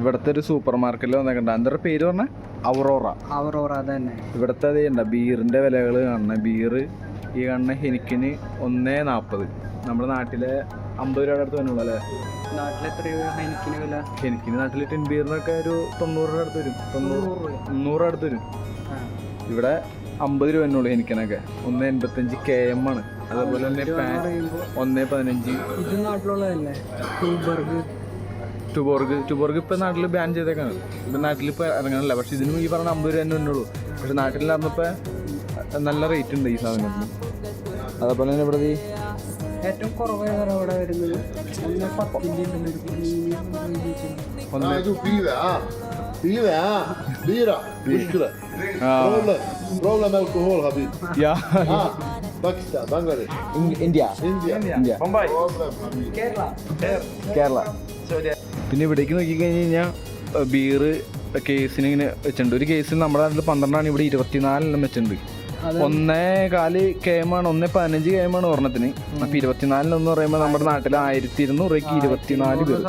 ഇവിടുത്തെ ഒരു സൂപ്പർ മാർക്കറ്റിൽ വന്നേക്കണ്ട. എന്താ പേര് പറഞ്ഞ? അവറോറ അവറോറ തന്നെ. ഇവിടുത്തെ അത് ചെയ്യണ്ട. ബീറിന്റെ വിലകൾ കാണണം ബീറ് ഈ കാണുന്ന ഹെനിക്കിന് ഒന്നേ നാൽപ്പത് നമ്മുടെ നാട്ടിലെ അമ്പത് രൂപയുടെ അടുത്ത് വരുന്നുള്ളൂ അല്ലേ? ഹെനിക്കിന് നാട്ടിൽ ടിൻ ബീറിനൊക്കെ ഒരു തൊണ്ണൂറ് രൂപ അടുത്ത് വരും. തൊണ്ണൂറ് മുന്നൂറ് അടുത്ത് വരും. ഇവിടെ അമ്പത് രൂപ തന്നെയുള്ളൂ ഹെനിക്കിനൊക്കെ ഒന്ന് എൺപത്തഞ്ച് കെ എം ആണ്. അതേപോലെ തന്നെ ഒന്ന് പതിനഞ്ച് ഇത് നാട്ടിലുള്ളതല്ലേ? ടൂബർഗ് ടുബോർഗ് ഇപ്പം നാട്ടിൽ ബാൻ ചെയ്തേക്കാണ് ഇപ്പം നാട്ടിൽ ഇപ്പോൾ ഇറങ്ങാനില്ല. പക്ഷേ ഇതിനും ഈ പറഞ്ഞ അമ്പത് രൂപ തന്നെ ഉള്ളൂ. പക്ഷെ നാട്ടിലാകുമ്പോൾ നല്ല റേറ്റ് ഉണ്ട് ഈ സാധനത്തിന് അതേപോലെ തന്നെ ഇവിടെ ഈ ഏറ്റവും കുറവ് ഇവിടെ വരുന്നത്. ഒന്ന് പത്തിന്റെ. Pakistan, Bangladesh. India. പിന്നെ ഇവിടേക്ക് നോക്കിക്കഴിഞ്ഞ് കഴിഞ്ഞാൽ ബീറ് കേസിന് ഇങ്ങനെ വെച്ചിട്ടുണ്ട്. ഒരു കേസിൽ നമ്മുടെ നാട്ടിൽ പന്ത്രണ്ടാണ് ഇവിടെ ഇരുപത്തിനാലെണ്ണം വെച്ചിട്ടുണ്ട്. ഒന്നേ കാൽ കേമാണ് ഒന്നേ പതിനഞ്ച് കേമാണ് ഒരെണ്ണത്തിന്. അപ്പൊ ഇരുപത്തിനാലിനെന്ന് പറയുമ്പോൾ നമ്മുടെ നാട്ടിൽ ആയിരത്തി ഇരുന്നൂറ് രൂപയ്ക്ക് ഇരുപത്തിനാല് പേർ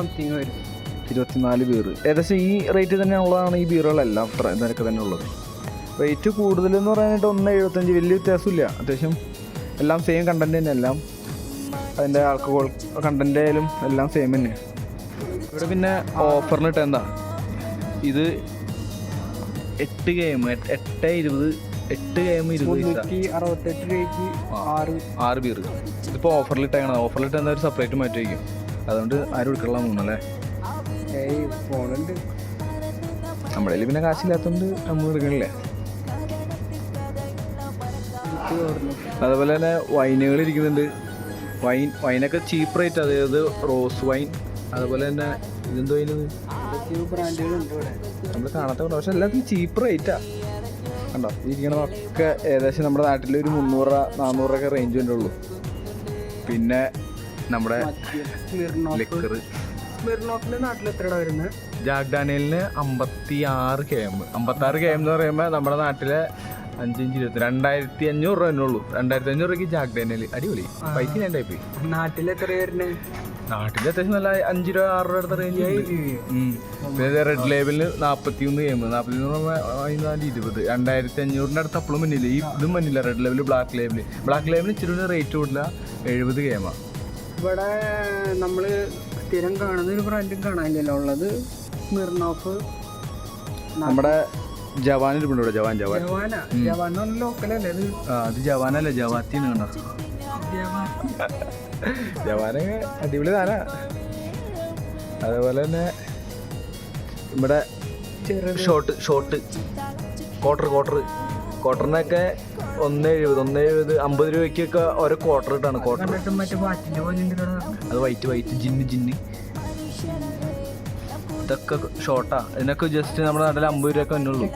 ഇരുപത്തിനാല് പേര്. ഏകദേശം ഈ റേറ്റ് തന്നെ ഉള്ളതാണ് ഈ ബീറുകളെല്ലാം അത്ര നിരക്ക് തന്നെ ഉള്ളത് റേറ്റ് കൂടുതൽ എന്ന് പറയാനായിട്ട് ഒന്ന് എഴുപത്തഞ്ച് വലിയ വ്യത്യാസമില്ല. അത്യാവശ്യം എല്ലാം സെയിം കണ്ടന്റ് തന്നെ എല്ലാം. അതിന്റെ ആൽക്കഹോൾ കണ്ടന്റ് ആയാലും എല്ലാം സെയിം തന്നെ ഇവിടെ പിന്നെ ഓഫറിന് ഇട്ട് എന്താ? ഇത് എട്ട് എം എട്ട് ഇരുപത് എട്ട് എം ഇരുപത് ആറ്. ബീർ ഇതിപ്പോൾ ഓഫറിൽ ഇട്ട് എന്താ ഒരു സെപ്പറേറ്റ് മാറ്റി വയ്ക്കും. അതുകൊണ്ട് ആരും എടുക്കണില്ല തോന്നുന്നല്ലേ നമ്മുടെ കയ്യിൽ പിന്നെ കാശില്ലാത്തതുകൊണ്ട് നമ്മൾ എടുക്കണില്ലേ? അതുപോലെ തന്നെ വൈനുകൾ ഇരിക്കുന്നുണ്ട്. വൈൻ വൈനൊക്കെ ചീപ്പ് റേറ്റ് അതായത് റോസ് വൈൻ അതുപോലെ തന്നെ ഇതെന്തോ നമ്മൾ കാണാത്ത കൊണ്ട് പക്ഷെ എല്ലാത്തിനും ചീപ്പ് റേറ്റാ കണ്ടോ? ഇരിക്കണതൊക്കെ ഏകദേശം നമ്മുടെ നാട്ടിൽ ഒരു മുന്നൂറ് നാന്നൂറൊക്കെ റേഞ്ച് വരെ ഉള്ളൂ. പിന്നെ നമ്മുടെ ലിക്കർ ഡാനിയലിന് അമ്പത്തി ആറ് കെ എം അമ്പത്തി ആറ് കെ എം എന്ന് പറയുമ്പോൾ നമ്മുടെ നാട്ടിലെ അഞ്ചഞ്ച് ഇരുപത്തി രണ്ടായിരത്തി അഞ്ഞൂറ് രൂപ തന്നെ ഉള്ളൂ. രണ്ടായിരത്തി അഞ്ഞൂറ് രൂപയ്ക്ക് ഡാനിയൽ അടിപൊളി. പൈസ ഞാൻ ടൈപ്പ് നാട്ടിൽ എത്ര വരുന്നത് നാട്ടിൽ അത്യാവശ്യം നല്ല അഞ്ച് രൂപ ആറ് രൂപ അടുത്ത റേഞ്ച് റെഡ് ലേബലിന് നാൽപ്പത്തി ഒന്ന് ഗെയിം നാൽപ്പത്തി ഒന്ന് ഇരുപത്. രണ്ടായിരത്തി അഞ്ഞൂറിന്റെ അടുത്ത് അപ്പോഴും മുന്നില്ല ഈ ഇതും മുന്നില്ല red label black label black ലേബിളിന് ഇച്ചിരി റേറ്റ് കൂടില്ല എഴുപത് ഗെയിമാണ് ഇവിടെ നമ്മൾ സ്ഥിരം കാണുന്ന ഒരു ബ്രാൻഡും കാണാനില്ലല്ലോ. ഉള്ളത് മിർണോഫ് നമ്മുടെ ജവാൻ ഇരിപ്പുണ്ട് ഇവിടെ. ജവാൻ ജവാൻ. ജവാന. ജവാൻ ലോക്കലല്ലേ അത് ജവാനല്ലേ ജവാത്തിന്ന് കണ്ടോ ജവാന് അടിപൊളി താന അതേപോലെ തന്നെ ഇവിടെ ഷോട്ട് ഷോർട്ട് ക്വാർട്ടർ ക്വാർട്ടർ ക്വാർട്ടറിനൊക്കെ ഒന്ന് എഴുപത് ഒന്ന് എഴുപത് അമ്പത് രൂപയ്ക്കൊക്കെ ഓരോ ക്വാർട്ടർ ഇട്ടാണ് ക്വാർട്ടർ. അത് വൈറ്റ് വൈറ്റ് ജിന്ന് ജിന്ന് ഇതൊക്കെ ഷോർട്ടാ ഇതിനൊക്കെ ജസ്റ്റ് നമ്മുടെ നാട്ടിൽ അമ്പത് രൂപയൊക്കെ തന്നെയുള്ളൂ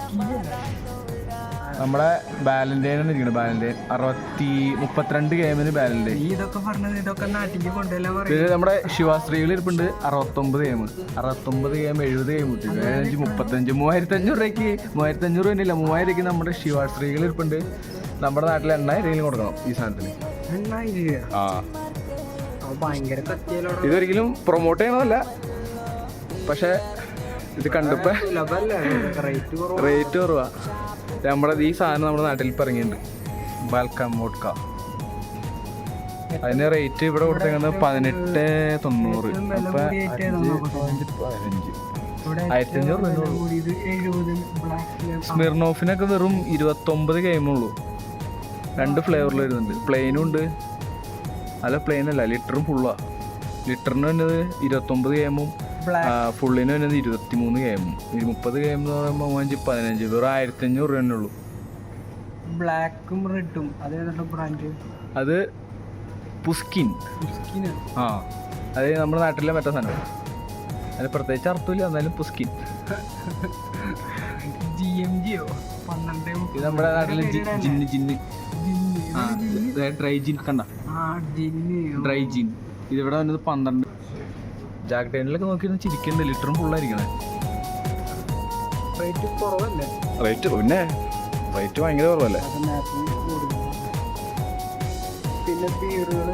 നമ്മുടെ ബാലന്റൈൻ ആണ് ഇരിക്കുന്നത് ബാലന്റൈൻ അറുപത്തി മുപ്പത്തിരണ്ട് ഗെയിമിന് ബാലന്റൈൻ ഇതൊക്കെ പറഞ്ഞത് ഇതൊക്കെ നാട്ടിലേക്ക് കൊണ്ടുവരാൻ പറയും. പിന്നെ നമ്മുടെ ശിവാശ്രീകൾ ഇരിപ്പുണ്ട് അറുപത്തൊമ്പത് ഗെയിം അറുപത്തൊമ്പത് ഗെയിം എഴുപത് ഗെയിം കിട്ടി ഏഴഞ്ച് മുപ്പത്തഞ്ച് മൂവായിരത്തി അഞ്ഞൂറ് രൂപയ്ക്ക്. മൂവായിരത്തി അഞ്ഞൂറ് തന്നെയില്ല മൂവായിരം രൂപയ്ക്ക് നമ്മുടെ ശിവാശ്രീകൾ ഇരിപ്പുണ്ട്. നമ്മുടെ നാട്ടിൽ എണ്ണായിരം കൊടുക്കണം ഈ സാധനത്തിന്. ആ. ഇതൊരിക്കലും പ്രൊമോട്ട് ചെയ്യണമല്ല പക്ഷേ ഇത് കണ്ടപ്പോ റേറ്റ് കുറവാ. നമ്മുടെ ഈ സാധനം നമ്മുടെ നാട്ടിൽ പറഞ്ഞിട്ടുണ്ട് ബാൽക്കം വോഡ്ക അതിന് റേറ്റ് ഇവിടെ കൊടുത്തേക്കുന്നത് പതിനെട്ട് തൊണ്ണൂറ്. അപ്പൊ ആയിരത്തി അഞ്ഞൂറ് സ്മിർനോഫിനൊക്കെ വെറും ഇരുപത്തൊമ്പത് ഗെയിമുള്ളൂ രണ്ട് ഫ്ലേവറിൽ വരുന്നുണ്ട്. പ്ലെയിനും ഉണ്ട്. അല്ല പ്ലെയിനല്ല ലിറ്ററും ഫുള്ളാ ലിറ്ററിന് വരുന്നത് ഇരുപത്തൊമ്പത് ഗെയിമും ഫുള്ളിന് വരുന്നത് ഇരുപത്തി മൂന്ന് ഗെയിമും ഈ മുപ്പത് ഗെയിം എന്ന് പറയുമ്പോൾ അഞ്ച് പതിനഞ്ച് വെറും ആയിരത്തി അഞ്ഞൂറ് രൂപ ഉള്ളൂ. ബ്ലാക്കും റെഡും അതേതാണ് ബ്രാൻഡ് അത് പുസ്കിൻ ആ. അത് നമ്മുടെ നാട്ടിലെ മറ്റേ സാധനം. അതിന് പ്രത്യേകിച്ച് അർത്ഥമില്ല എന്നാലും പുസ്കിൻ ജി എം ജിയോ പന്ത്രണ്ട് ഇത് നമ്മുടെ നാട്ടിലെ ജി- ജിന്ന് ജിന്ന്. ഡ്രൈ ജിൻ കണ്ട. ഡ്രൈ ജിൻ ഇതിവിടെ വന്നത് പന്ത്രണ്ട് ജാക്ക് ഡൈനിലൊക്കെ നോക്കി ചിരിക്കുന്നുണ്ട് ലിറ്ററും ഫുള്ളായിരിക്കണേ റേറ്റ് കുറവല്ലേ? റേറ്റ് പിന്നെ റേറ്റ് ഭയങ്കര കുറവല്ലേ? പിന്നെ ബീറുകൾ